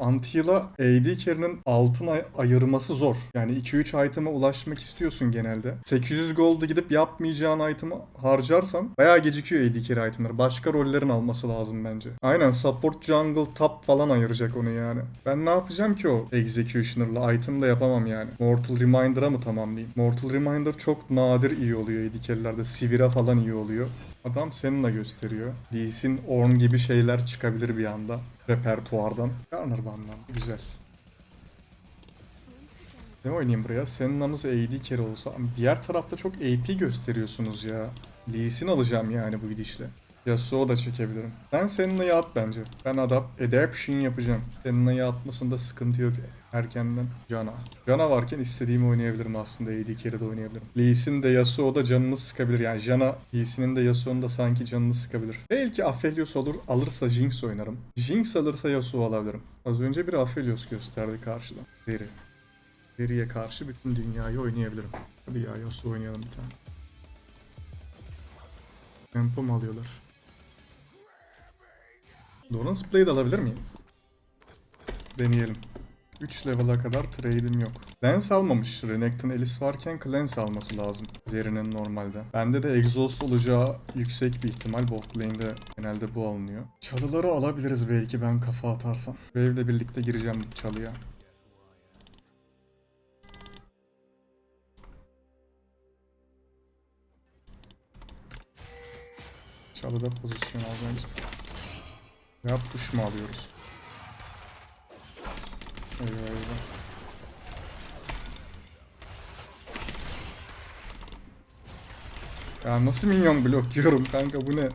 Anti-heal'a AD carry'nin altın ay- ayırması zor. Yani 2-3 item'a ulaşmak istiyorsun genelde. 800 gold'u gidip yapmayacağın item'ı harcarsan bayağı gecikiyor AD carry item'ları. Başka rollerin alması lazım bence. Aynen support jungle top falan ayıracak onu yani. Ben ne yapacağım ki o executioner'la item yapamam yani. Mortal Reminder'a mı tamamlayayım? Mortal Reminder çok nadir iyi oluyor AD carry'lerde. Sivira falan iyi oluyor. Adam seninle gösteriyor. Lee Sin, Ornn gibi şeyler çıkabilir bir anda repertuardan. Garner bandan. Güzel. Ne oynayayım buraya? Senna'mız AD carry olsa. Diğer tarafta çok AP gösteriyorsunuz ya. Lee Sin alacağım yani bu gidişle. Yasuo da çekebilirim. Ben Senna'yı at bence. Ben adapt, adaption yapacağım. Senna'yı atmasında sıkıntı yok erkenden. Jana. Jana varken istediğimi oynayabilirim aslında. AD carry'de oynayabilirim. Lee Sin de Yasuo da canını sıkabilir. Yani Jana, Lee Sin'in de Yasuo'nun da sanki canını sıkabilir. Belki Aphelios olur. Alırsa Jinx oynarım. Jinx alırsa Yasuo alabilirim. Az önce bir Aphelios gösterdi karşıdan. Deri. Deri'ye karşı bütün dünyayı oynayabilirim. Hadi ya Yasuo oynayalım bir tane. Tempo alıyorlar? Doran's Blade alabilir miyim? Deneyelim. 3 level'a kadar trade'im yok. Lens almamış. Renekton Elis varken Cleanse alması lazım. Zeri'nin normalde. Bende de Exhaust olacağı yüksek bir ihtimal. Bot lane'de genelde bu alınıyor. Çalıları alabiliriz belki ben kafa atarsam. Wave'le birlikte gireceğim çalıya. Çalıda pozisyon al bence. Ya push mu alıyoruz? Eyvah eyvah. Ya nasıl minyon blokluyorum kanka bu ne?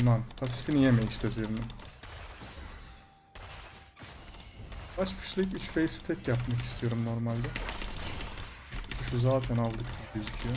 Aman pasifini yeme işte zirni. Baş pushlayıp 3 face stack yapmak istiyorum normalde. Şu zaten aldık gözüküyor.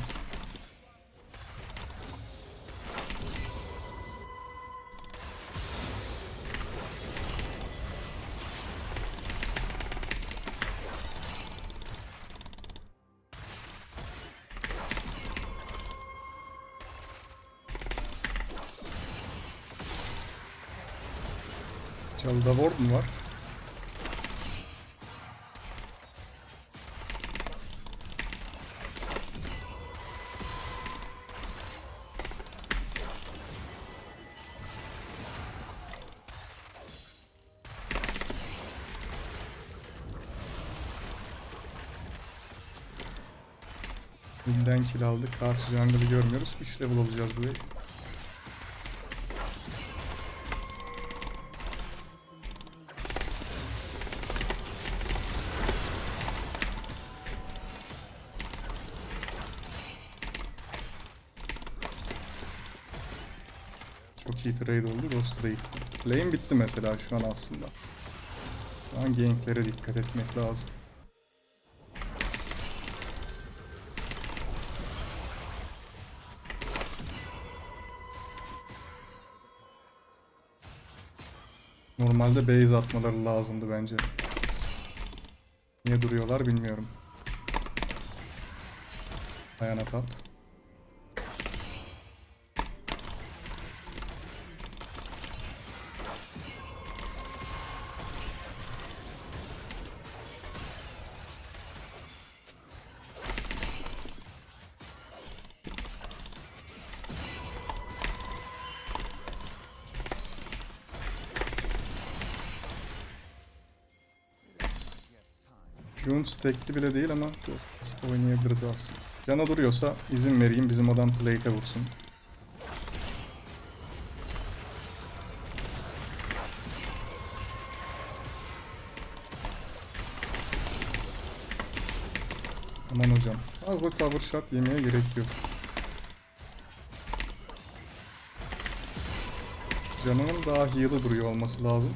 Çalıda ward mu var? Binden kill aldık. Karşı jungle'ı görmüyoruz. 3 level olacağız burayı. Çok iyi trade oldu. Ghost trade. Lane bitti mesela şu an aslında. Şu an ganklere dikkat etmek lazım. Normalde base atmaları lazımdı bence. Niye duruyorlar bilmiyorum. Ayağına tap. June stackli bile değil ama oynayabiliriz aslında. Cana duruyorsa izin vereyim bizim adam plate'e vursun. Aman hocam. Fazla cover shot yemeye gerek yok. Canının daha heal'ı duruyor olması lazım.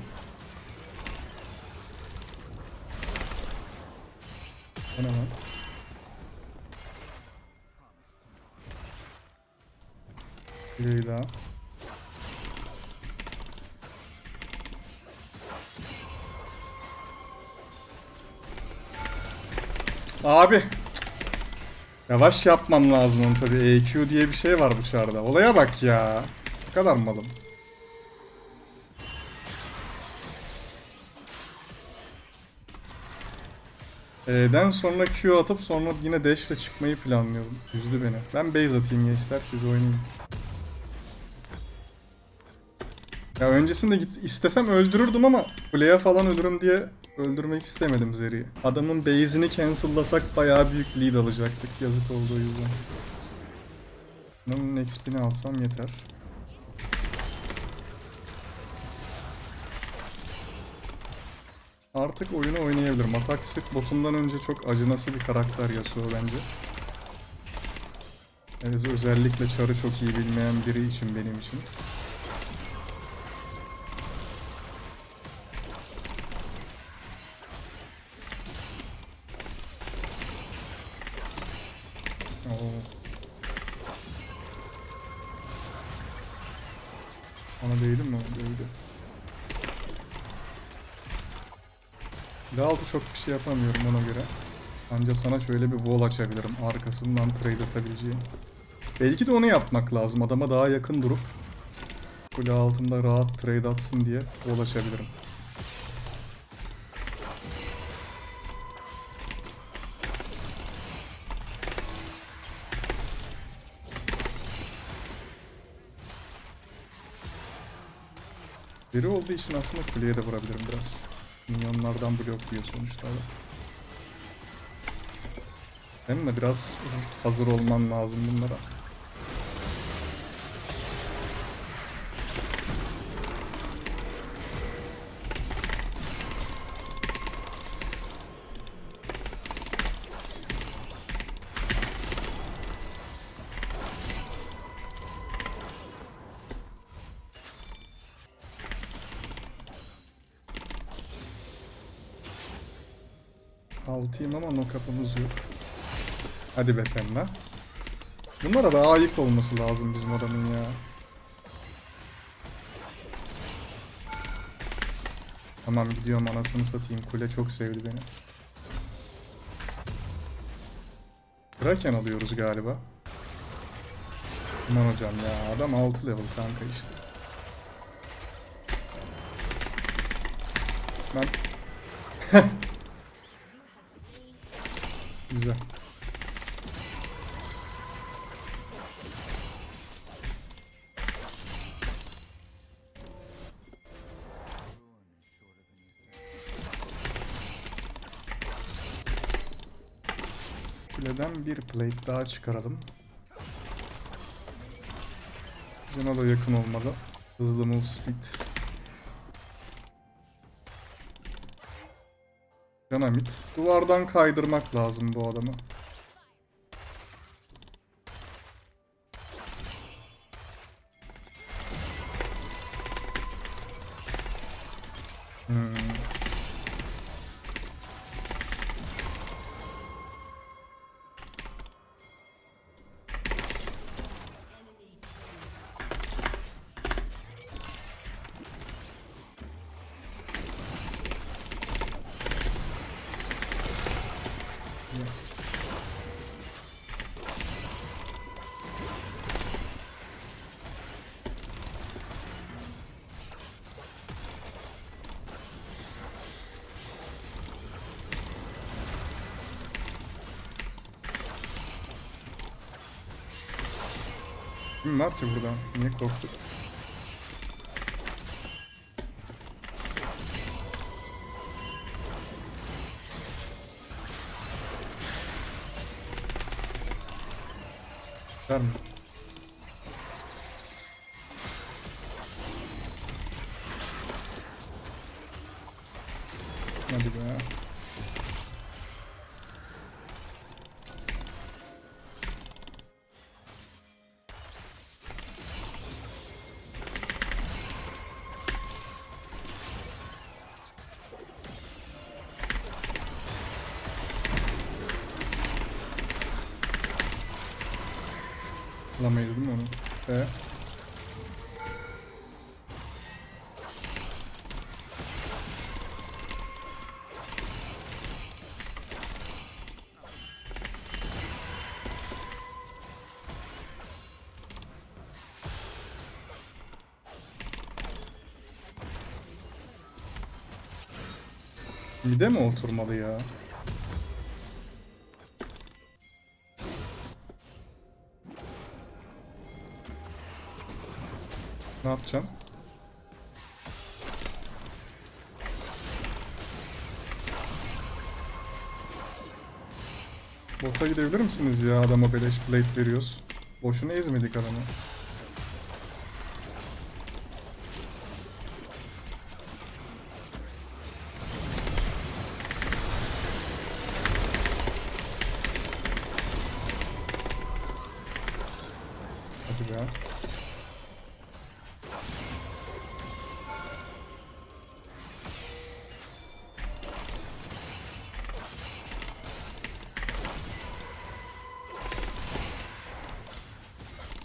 Daha. Abi. Yavaş yapmam lazım onu tabii. EQ diye bir şey var bu çarda. Olaya bak ya. Ne kadar malım. E'den sonra Q atıp sonra yine dash çıkmayı planlıyordum. Üzdü beni. Ben base atayım gençler siz oynayın. Ya öncesinde git istesem öldürürdüm ama kuleye falan ölürüm diye öldürmek istemedim Zeri'yi. Adamın base'ini cancel'lasak bayağı büyük lead alacaktık. Yazık oldu o yüzden. Bunun XP'ni alsam yeter. Artık oyunu oynayabilirim. Atak Swift botundan önce çok acınası bir karakter Yasuo bence. Evet, özellikle çarı çok iyi bilmeyen biri için benim için. Ona değdi mi? Değdi. Galt'ı çok bir şey yapamıyorum ona göre. Anca sana şöyle bir wall açabilirim. Arkasından trade atabileceğim. Belki de onu yapmak lazım. Adama daha yakın durup kule altında rahat trade atsın diye wall açabilirim. Deri olduğu için aslında kuleye de vurabilirim biraz. Minyonlardan blokluyor sonuçta. Hem de biraz hazır olman lazım bunlara. Ama kapımız yok. Hadi be sen lan. Bunlara daha ayık olması lazım bizim adamın ya. Tamam gidiyorum anasını satayım. Kule çok sevdi beni. Kraken alıyoruz galiba. Aman hocam ya adam 6 level kanka işte. Ben Güzel. Kuleden bir plate daha çıkaralım. Cana da yakın olmalı. Hızlı move speed. Dinamit. Duvardan kaydırmak lazım bu adamı. Kim var ki burada? Niye korktuk? Mide mi oturmalı ya? Ne yapacağım? Bota gidebilir misiniz ya adama beleş plate veriyoruz. Boşuna ezmedik adamı. Hadi be.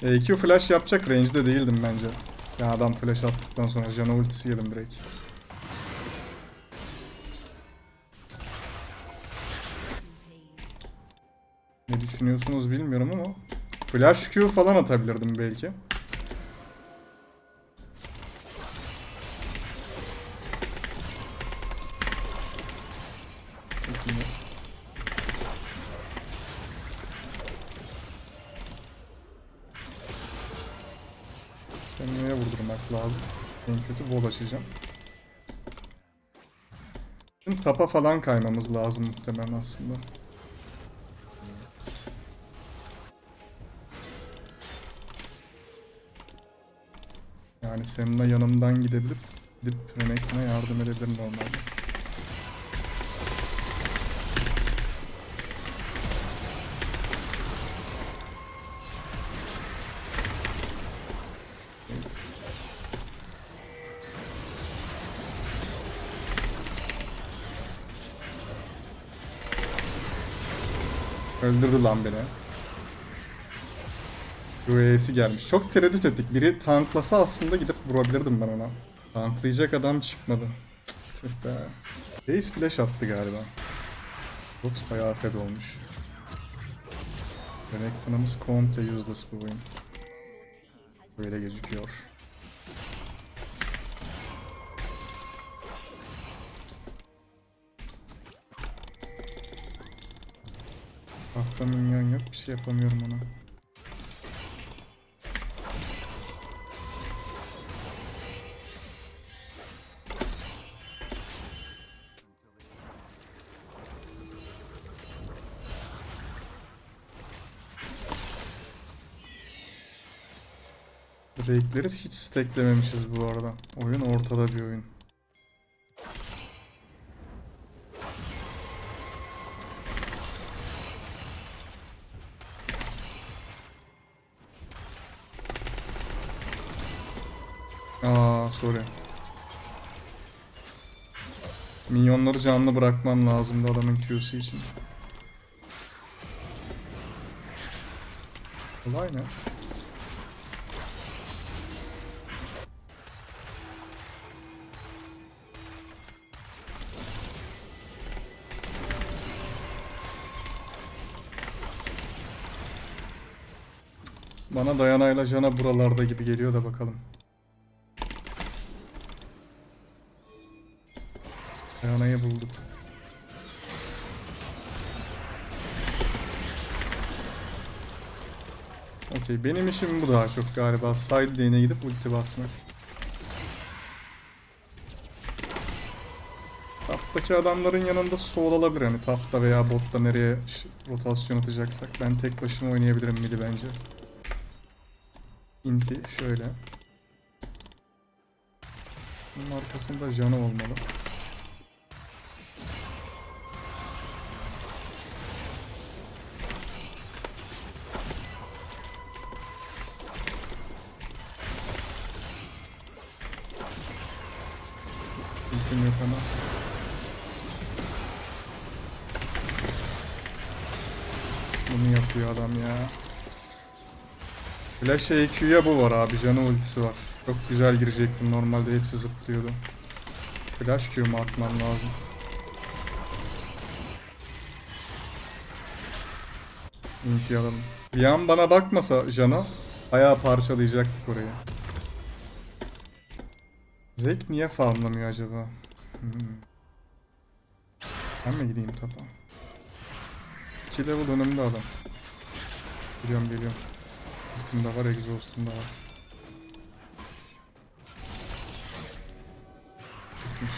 EQ flash yapacak range'de değildim bence. Ya adam flash attıktan sonra Jana ultisi yedim direkt. Ne düşünüyorsunuz bilmiyorum ama Flash Q falan atabilirdim belki. Kendime vurdurmak lazım. En kötü bol açacağım. Şimdi tapa falan kaymamız lazım muhtemelen aslında. Seninle yanımdan gidebilip gidip Renekton'a yardım edebilirim normalde. Öldürdü lan beni. UAS'i gelmiş. Çok tereddüt ettik. Biri tanklasa aslında gidip vurabilirdim ben ona. Tanklayacak adam çıkmadı. Tüh be. Base flash attı galiba. Box bayağı fed olmuş. Renekton'ımız komple useless bu oyun. Böyle gözüküyor. Hafta minyon yok bir şey yapamıyorum ona. Rake'leri hiç stacklememişiz bu arada. Oyun ortada bir oyun. Aa sorry. Minyonları canlı bırakmam lazımdı adamın Q'su için. Kolay ne? Bana dayanayla buralarda gibi geliyor da bakalım. Dayanayı bulduk. Okey benim işim bu daha çok galiba. Side lane'e gidip ulti basmak. Taptaki adamların yanında soul alabilir hani tapta veya botta nereye rotasyon atacaksak. Ben tek başıma oynayabilirim midi bence. Inti şöyle. Bunun arkasında canı olmalı. Flash EQ'ya bu var abi. Canı ultisi var. Çok güzel girecektim. Normalde hepsi zıplıyordu. Flash Q mu atmam lazım? Ulti alalım. Bir an bana bakmasa Jana ayağı parçalayacaktık orayı. Zek niye farmlamıyor acaba? Hmm. Ben mi gideyim tapa? 2 level önümde adam. Geliyorum geliyorum. Ultimde var, exhaust'umda var. Çıkmış.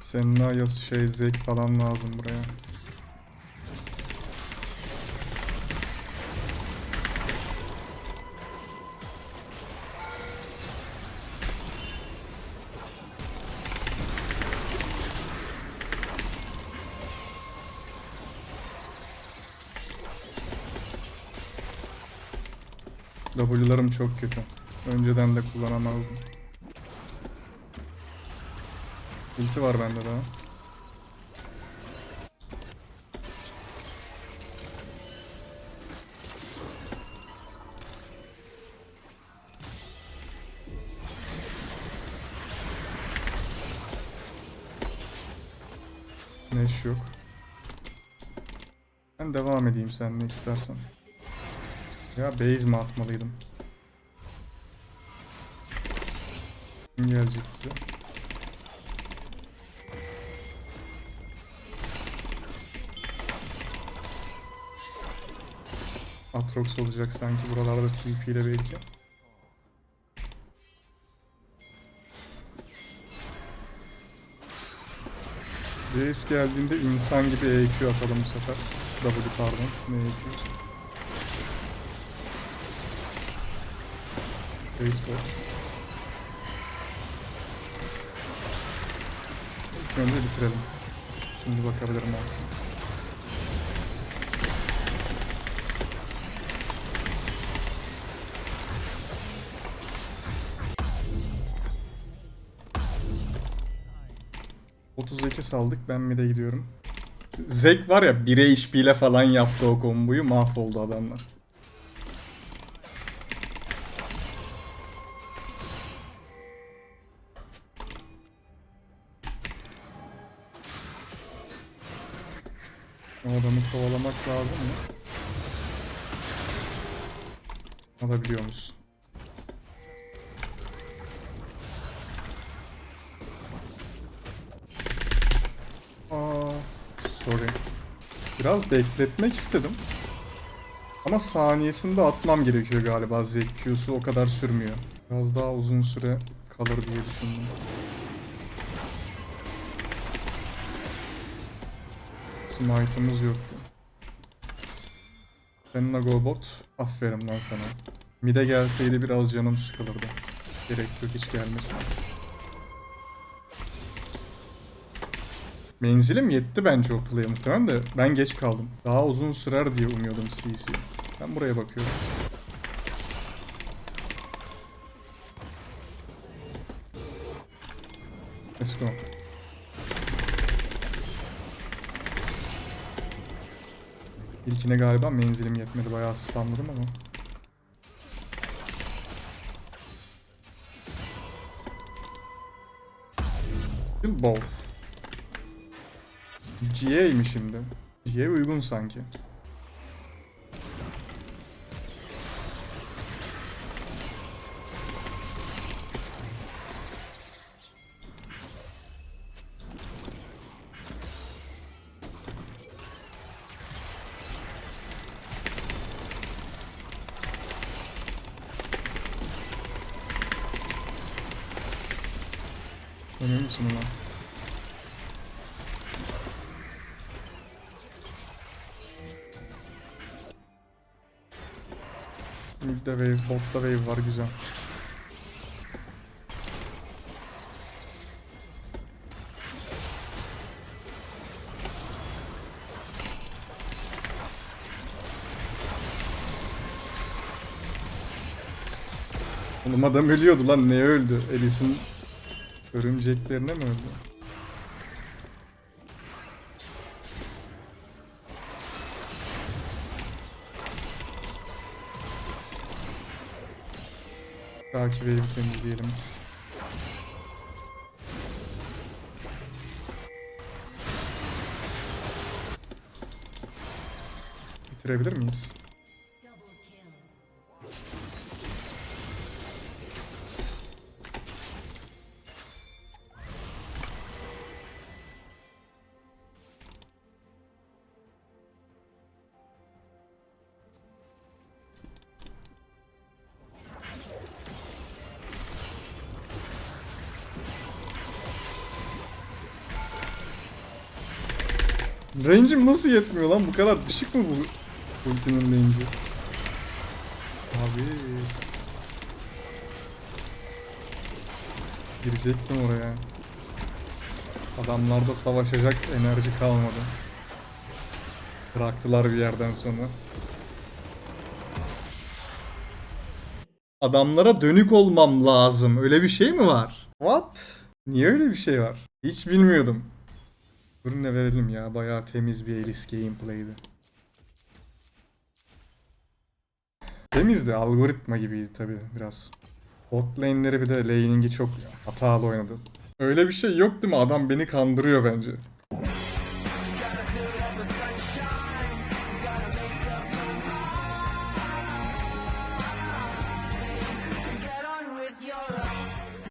Senin ya şey zek falan lazım buraya. Çok kötü. Önceden de kullanamazdım. Ulti var bende daha. Neş yok. Ben devam edeyim sen ne istersen. Ya base mi atmalıydım? Gelecek bize? Atrox olacak sanki buralarda TP ile belki. Reis geldiğinde insan gibi EQ atalım bu sefer. W pardon. Ne EQ'su? Baseball. Önce bitirelim. Şimdi bakabilirim aslında. ...32 saldık. Ben mid'e gidiyorum. Zek var ya 1'e HP falan yaptı o komboyu. Mahvoldu adamlar. Adamı kovalamak lazım mı? Alabiliyor musun? Sorry. Biraz bekletmek istedim. Ama saniyesinde atmam gerekiyor galiba. ZQ'su o kadar sürmüyor. Biraz daha uzun süre kalır diye düşündüm. Smite'ımız yoktu. Seninle go bot. Aferin lan sana. Mid'e gelseydi biraz canım sıkılırdı. Gerek yok hiç gelmesin. Menzilim yetti bence o play'e muhtemelen de ben geç kaldım. Daha uzun sürer diye umuyordum CC. Ben buraya bakıyorum. Let's go. İlkine galiba menzilim yetmedi. Bayağı spamladım ama. Kill both. GA mi şimdi? GA uygun sanki. Botta wave var güzel. Oğlum adam ölüyordu lan ne öldü? Elis'in örümceklerine mi öldü? Takip edip temizleyelim. Bitirebilir miyiz? Range'im nasıl yetmiyor lan? Bu kadar düşük mü bu ultinin range'i? Abi. Girecektim oraya. Adamlarda savaşacak enerji kalmadı. Bıraktılar bir yerden sonra. Adamlara dönük olmam lazım. Öyle bir şey mi var? What? Niye öyle bir şey var? Hiç bilmiyordum. Ürüne verelim ya. Bayağı temiz bir Elis gameplay'di. Temizdi. Algoritma gibiydi tabii biraz. Bot lane'leri bir de laning'i çok hatalı oynadı. Öyle bir şey yok değil mi? Adam beni kandırıyor bence.